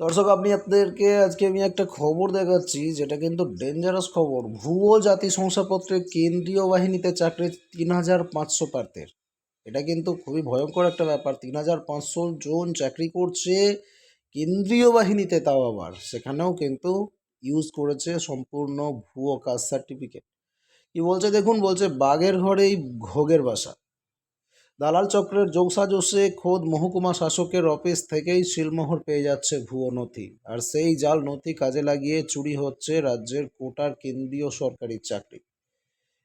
দর্শক আপনি আপনাদেরকে আজকে আমি একটা খবর দেখাচ্ছি, যেটা কিন্তু ডেঞ্জারাস খবর। ভুয়ো জাতি শংসাপত্রে কেন্দ্রীয় বাহিনীতে চাকরি তিন হাজার পাঁচশো প্রার্থীর। এটা কিন্তু খুবই ভয়ঙ্কর একটা ব্যাপার। তিন হাজার পাঁচশো জন চাকরি করছে কেন্দ্রীয় বাহিনীতে তাও আবার। সেখানেও কিন্তু ইউজ করেছে সম্পূর্ণ ভুয়ো কাস্ট সার্টিফিকেট কি বলছে দেখুন, বলছে বাঘের ঘরেই ঘোগের বাসা। দালাল চক্রের যোগসাজসে খোদ মহকুমা শাসকের অফিস থেকেই সিলমোহর পেয়ে যাচ্ছে ভুয়ো নথি। আর সেই জাল নথি কাজে লাগিয়ে চুরি হচ্ছে রাজ্যের কোটার কেন্দ্রীয় সরকারি চাকরি।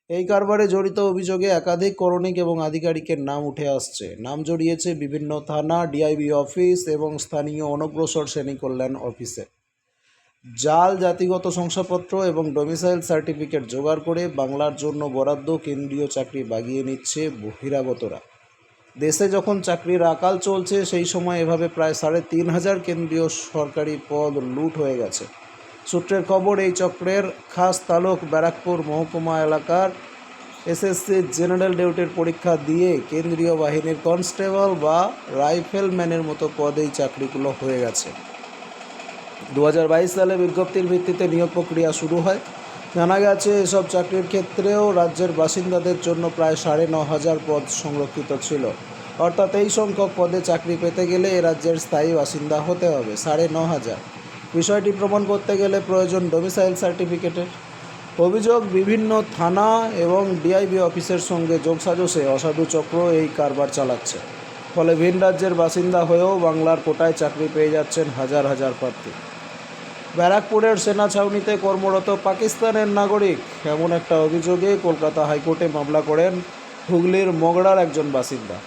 এই কারবারে জড়িত অভিযোগে একাধিক করণিক এবং আধিকারিকের নাম উঠে আসছে। নাম জড়িয়েছে বিভিন্ন থানা, ডিআইবি অফিস এবং স্থানীয় অনগ্রসর শ্রেণি কল্যাণ অফিসে। জাল, জাতিগত শংসাপত্র এবং ডোমিসাইল সার্টিফিকেট জোগাড় করে বাংলার জন্য বরাদ্দ কেন্দ্রীয় চাকরি বাগিয়ে নিচ্ছে বহিরাগতরা। দেশে যখন চাকরির আকাল চলছে, সেই সময় এভাবে প্রায় সাড়ে তিন হাজার কেন্দ্রীয় সরকারি পদ লুট হয়ে গেছে। সূত্রের খবর, এই চক্রের খাস তালুক ব্যারাকপুর মহকুমা এলাকার এসএসসি জেনারেল ডিউটির পরীক্ষা দিয়ে কেন্দ্রীয় বাহিনীর কনস্টেবল বা রাইফেলম্যানের মতো পদে এই চাকরিগুলো হয়ে গেছে। দু হাজার বাইশ সালে বিজ্ঞপ্তির ভিত্তিতে নিয়োগ প্রক্রিয়া শুরু হয়। জানা গেছে, এসব চাকরির ক্ষেত্রেও রাজ্যের বাসিন্দাদের জন্য প্রায় সাড়ে ন হাজার পদ সংরক্ষিত ছিল। অর্থাৎ এই সংখ্যক পদে চাকরি পেতে গেলে এ রাজ্যের স্থায়ী বাসিন্দা হতে হবে, সাড়ে ন হাজার। বিষয়টি প্রমাণ করতে গেলে প্রয়োজন ডোমিসাইল সার্টিফিকেটের অভিযোগ, বিভিন্ন থানা এবং ডিআইবি অফিসের সঙ্গে যোগসাজশে অসাধু চক্র এই কারবার চালাচ্ছে। ফলে ভিন রাজ্যের বাসিন্দা হয়েও বাংলার কোটায় চাকরি পেয়ে যাচ্ছেন হাজার হাজার প্রার্থী। ব্যারাকপুরের সেনা ছাউনিতে কর্মরত পাকিস্তানের নাগরিক। এমন একটা অভিযোগে কলকাতা হাইকোর্টে মামলা করেন হুগলির মগড়ার একজন বাসিন্দা।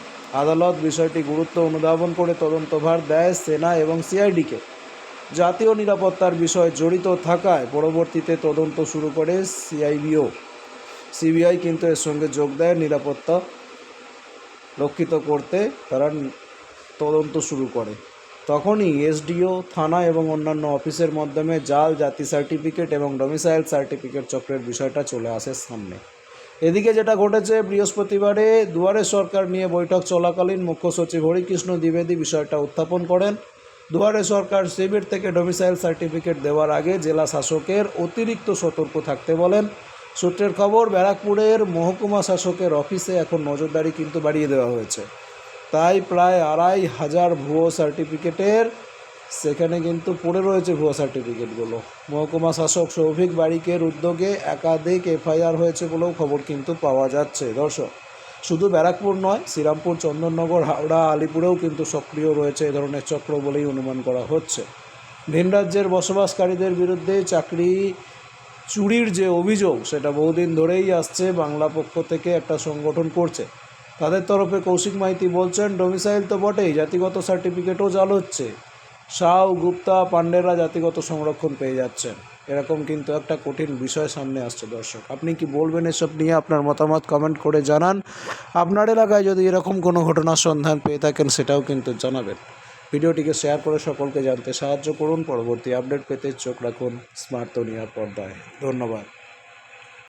আদালত বিষয়টি গুরুত্ব অনুধাবন করে তদন্তভার দেয় সেনা এবং সিআইডিকে। জাতীয় নিরাপত্তার বিষয় জড়িত থাকায় পরবর্তীতে তদন্ত শুরু করে সিআইবিও সিবিআই কিন্তু এর সঙ্গে যোগ দেয় নিরাপত্তা রক্ষিত করতে। তারা তদন্ত শুরু করে। তখনই এসডিও, থানা এবং অন্যান্য অফিসের মাধ্যমে জাল, জাতি সার্টিফিকেট এবং ডোমিসাইল সার্টিফিকেট চক্রের বিষয়টা চলে আসে সামনে। এদিকে যেটা ঘটেছে, বৃহস্পতিবারে দুয়ারে সরকার নিয়ে বৈঠক চলাকালীন মুখ্য সচিব হরিকৃষ্ণ দ্বিবেদী বিষয়টা উত্থাপন করেন। দুয়ারে সরকার শিবির থেকে ডোমিসাইল সার্টিফিকেট দেওয়ার আগে জেলা শাসকের অতিরিক্ত সতর্ক থাকতে বলেন। সূত্রের খবর, ব্যারাকপুরের মহকুমা শাসকের অফিসে এখন নজরদারি কিন্তু বাড়িয়ে দেওয়া হয়েছে। তাই প্রায় আড়াই হাজার ভুয়ো সার্টিফিকেটের সেখানে কিন্তু পড়ে রয়েছে ভুয়ো সার্টিফিকেটগুলো। মহকুমা শাসক সৌভিক বারিকের উদ্যোগে একাধিক এফআইআর হয়েছে বলেও খবর কিন্তু পাওয়া যাচ্ছে। দর্শক, শুধু ব্যারাকপুর নয়, শ্রীরামপুর, চন্দননগর, হাওড়া, আলিপুরেও কিন্তু সক্রিয় রয়েছে এ ধরনের চক্র বলেই অনুমান করা হচ্ছে। ভিন রাজ্যের বসবাসকারীদের বিরুদ্ধে চাকরি চুরির যে অভিযোগ, সেটা বহুদিন ধরেই আসছে। বাংলা পক্ষ থেকে একটা সংগঠন করছে। তাদের তরফে কৌশিক মাইতি বলছেন, ডোমিসাইল তো বটেই, জাতিগত সার্টিফিকেটও জাল হচ্ছে। সাউ গুপ্তা পান্ডেরা জাতিগত সংরক্ষণ পেয়ে যাচ্ছেন। এরকম কিন্তু একটা কঠিন বিষয় সামনে আসছে, দর্শক। আপনি কি বলবেন এসব নিয়ে? আপনার মতামত কমেন্ট করে জানান। আপনার এলাকায় যদি এরকম কোনো ঘটনার সন্ধান পেয়ে থাকেন, সেটাও কিন্তু জানাবেন। ভিডিওটিকে শেয়ার করে সকলকে জানতে সাহায্য করুন। পরবর্তী আপডেট পেতে চোখ রাখুন স্মার্ট দুনিয়ার পর্দায়। ধন্যবাদ।